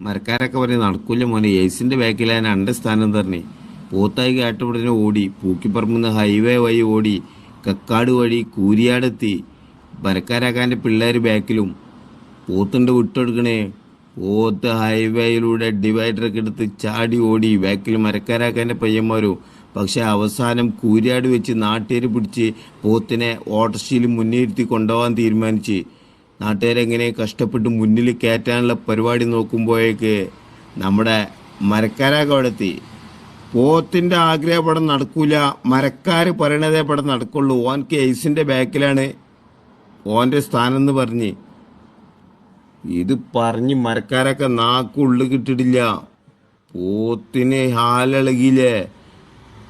മരക്കാരൊക്കെ പറഞ്ഞ് നടക്കൂല മോനെ എയ്സിന്റെ ബാക്കിലാണ് അണ്ട സ്ഥാനം തന്നെ പോത്തായി കാട്ടുപടനെ ഓടി പൂക്കിപ്പറമ്പുന്ന ഹൈവേ വഴി ഓടി കക്കാട് വഴി കൂരിയാടെത്തി മരക്കാരാക്കാന്റെ പിള്ളേർ ബാക്കിലും പോത്തുണ്ട് വിട്ടെടുക്കണേ. പോത്ത് ഹൈവേയിലൂടെ ഡിവൈഡറൊക്കെ എടുത്ത് ചാടി ഓടി ബാക്കിൽ മരക്കാരാക്കാന്റെ പയ്യന്മാരും. പക്ഷെ അവസാനം കൂരിയാട് വെച്ച് നാട്ടുകാർ പിടിച്ച് പോത്തിനെ ഓട്ടർഷയിൽ മുന്നിരുത്തി കൊണ്ടുപോകാൻ തീരുമാനിച്ച്. നാട്ടുകാരെങ്ങനെ കഷ്ടപ്പെട്ട് മുന്നിൽ കയറ്റാനുള്ള പരിപാടി നോക്കുമ്പോഴേക്ക് നമ്മുടെ മരക്കാരാക്ക അവിടെ പോത്തിന്റെ ആഗ്രഹപടം നടക്കൂല. മരക്കാർ പറയണതേ പടം നടക്കുള്ളൂ. ഓൻ കേസിന്റെ ബാക്കിലാണ്. ഓന്റെ സ്ഥാനം എന്ന് പറഞ്ഞ്. ഇത് പറഞ്ഞ് മരക്കാരൊക്കെ നാക്കുള്ളിൽ കിട്ടിയിട്ടില്ല. പോത്തിന് ഹാലിളകിയില്ലേ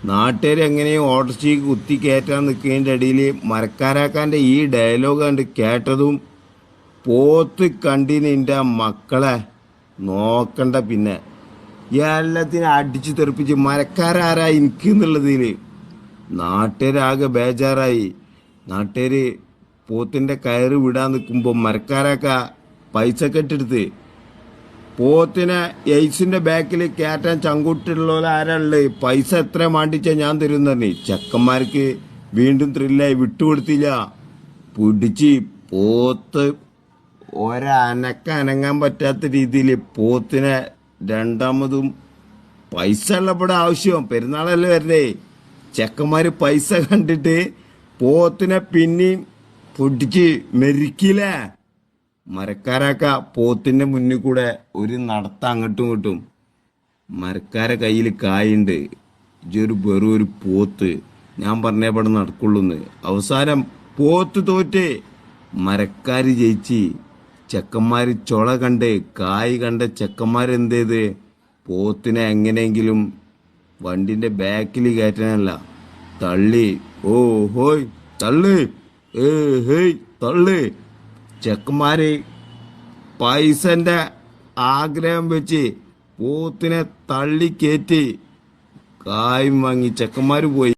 നാട്ടുകാർ എങ്ങനെയും ഓട്ടർച്ചയ്ക്ക് കുത്തി കയറ്റാൻ നിൽക്കുന്നതിന്റെ ഇടയിൽ മരക്കാരാക്കാന്റെ ഈ ഡയലോഗ് കണ്ട് കേട്ടതും പോത്ത് കണ്ടിനിന്റെ മക്കളെ നോക്കണ്ട പിന്നെ. എല്ലാത്തിനും അടിച്ചു തെറിപ്പിച്ച് മരക്കാരാരാ എനിക്ക് എന്നുള്ളതിൽ നാട്ടുകാരാകെ ബേജാറായി. നാട്ടുകാർ പോത്തിന്റെ കയറ് വിടാൻ നിൽക്കുമ്പോൾ മരക്കാരൊക്കെ പൈസ കെട്ടെടുത്ത് പോത്തിനെ എയ്സിന്റെ ബാക്കിൽ കയറ്റാൻ ചങ്കൂട്ടുള്ള ആരാളുള്ളത് പൈസ എത്ര മാണ്ടിച്ചാൽ ഞാൻ തരും തന്നെ ചെക്കന്മാർക്ക് വീണ്ടും ത്രില്ലായി വിട്ടുകൊടുത്തില്ല. പിടിച്ച് പോത്ത് ഒരനക്ക അനങ്ങാൻ പറ്റാത്ത രീതിയിൽ പോത്തിനെ രണ്ടാമതും പൈസ ഉള്ളപ്പോടെ ആവശ്യം. പെരുന്നാളല്ലേ വരണേ. ചെക്കന്മാർ പൈസ കണ്ടിട്ട് പോത്തിനെ പിന്നെയും പൊടിച്ച് മെരിക്കില്ലേ മരക്കാരൊക്കെ പോത്തിന്റെ മുന്നിൽ കൂടെ ഒരു നടത്ത അങ്ങോട്ടും ഇങ്ങോട്ടും. മരക്കാരെ കയ്യിൽ കായുണ്ട്. ഇജൊരു വെറും ഒരു പോത്ത്. ഞാൻ പറഞ്ഞ പടം നടക്കുള്ളൂന്ന്. അവസാനം പോത്ത് തോറ്റ്. മരക്കാർ ജയിച്ച്. ചെക്കന്മാര് ചൊള കണ്ട് കായ് കണ്ട ചെക്കന്മാരെന്ത് ചെയ്ത് പോത്തിനെ എങ്ങനെയെങ്കിലും വണ്ടിന്റെ ബാക്കിൽ കയറ്റാനല്ല തള്ളി. ഓ ഹോയ് തള്ളി. ഏ ഹേയ് തള്ളി. ചെക്കന്മാര് പൈസന്റെ ആഗ്രഹം വെച്ച് പോത്തിനെ തള്ളിക്കേറ്റി കായും വാങ്ങി ചെക്കന്മാര് പോയി.